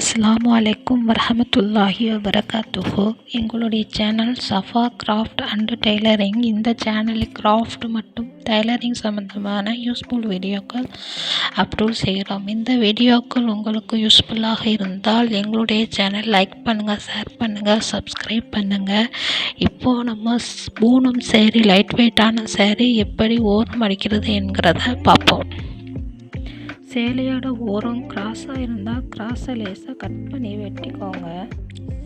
அஸ்ஸலாமு அலைக்கும் வரமத்துல்லாஹி வபரகாத்துஹு. எங்களுடைய channel Safa craft and tailoring இந்த சேனலில் கிராஃப்ட் மற்றும் டெய்லரிங் சம்மந்தமான யூஸ்ஃபுல் வீடியோக்கள் அப்லோட் செய்கிறோம். இந்த வீடியோக்கள் உங்களுக்கு யூஸ்ஃபுல்லாக இருந்தால் எங்களுடைய சேனல் லைக் பண்ணுங்கள் ஷேர் பண்ணுங்கள் சப்ஸ்கிரைப் பண்ணுங்கள் இப்போது நம்ம பூனம் சேரீ லைட் வெயிட்டான சேரீ எப்படி ஓரம் அடிக்கிறது என்கிறத பார்ப்போம். சேலையோட ஓரம் கிராஸாக இருந்தால் கிராஸை லேசாக கட் பண்ணி வெட்டிக்கோங்க.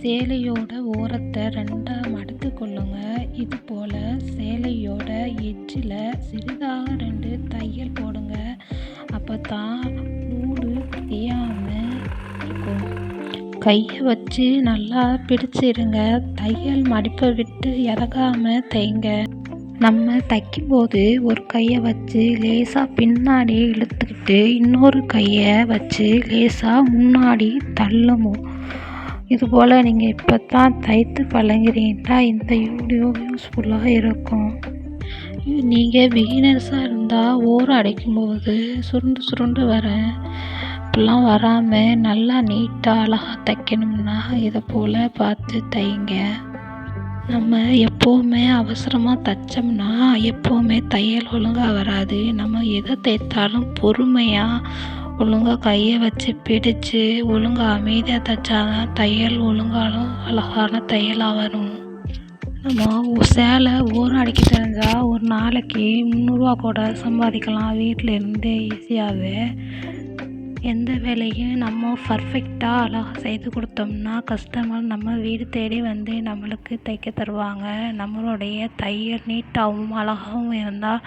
சேலையோட ஓரத்தை ரெண்டாக மடித்து கொள்ளுங்க. இது போல் சேலையோட எட்ஜில் சிறிதாக ரெண்டு தையல் போடுங்க. அப்போ தான் நூல் தெரியாமல் இருக்கும். கையை வச்சு நல்லா பிடிச்சிருங்க. தையல் மடிப்பை விட்டு இறக்காமல் தைங்க நம்ம தைக்கும்போது ஒரு கையை வச்சு லேசாக பின்னாடி இழுத்துக்கிட்டு இன்னொரு கையை வச்சு லேசாக முன்னாடி தள்ளணும் இது போல் நீங்கள் இப்போ தான் தைத்து பழங்குறீங்கன்னா இந்த வீடியோ யூஸ்ஃபுல்லாக இருக்கும். நீங்கள் பிகினர்ஸாக இருந்தால் ஓரம் அடைக்கும்போது சுருண்டு சுருண்டு வர இப்படிலாம் வராமல் நல்லா நீட்டாக அழகாக தைக்கணும்னா இதை போல் பார்த்து தைங்க. நம்ம எப்போவுமே அவசரமாக தைச்சோம்னா எப்போவுமே தையல் ஒழுங்காக வராது. நம்ம எதை தைத்தாலும் பொறுமையாக ஒழுங்காக கையை வச்சு பிடிச்சு ஒழுங்காக அமைதியாக தைச்சாதான் தையல் ஒழுங்காலும் அழகான தையலாக வரும். நம்ம சேலை ஓரம் அடிக்க தெரிஞ்சால் ஒரு நாளைக்கு முந்நூறுரூவா கூட சம்பாதிக்கலாம். வீட்டில் இருந்தே ஈஸியாகவே எந்த வேலையும் நம்ம பர்ஃபெக்டாக அழகாக செய்து கொடுத்தோம்னா கஸ்டமர் நம்ம வீடு தேடி வந்து நம்மளுக்கு தைக்க தருவாங்க. நம்மளுடைய தையல் நீட்டாகவும் அழகாகவும் இருந்தால்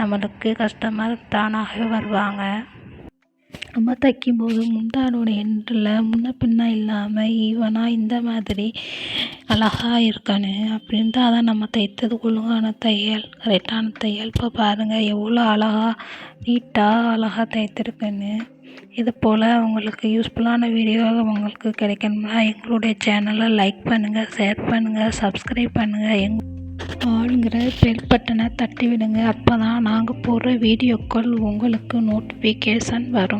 நம்மளுக்கு கஸ்டமர் தானாகவே வருவாங்க. நம்ம தைக்கும்போது முந்தானோட எண்டில் முன்ன பின்ன இல்லாமல் ஈவனாக இந்த மாதிரி அழகாக இருக்கணும் அப்படி இருந்தால் தான் நம்ம தைத்தது ஒழுங்கான தையல் கரெக்டான தையல். இப்போ பாருங்கள் எவ்வளோ அழகாக நீட்டாக அழகாக தைத்திருக்குன்னு. இது போல் உங்களுக்கு யூஸ்ஃபுல்லான வீடியோ உங்களுக்கு கிடைக்கணும்னா எங்களுடைய சேனலை லைக் பண்ணுங்கள் ஷேர் பண்ணுங்கள் சப்ஸ்கிரைப் பண்ணுங்கள் எங் ஆளுங்கிற பெல் பட்டனை தட்டி விடுங்க அப்போ தான் நாங்கள் போடுற வீடியோக்கள் உங்களுக்கு நோட்டிஃபிகேஷன் வரும்.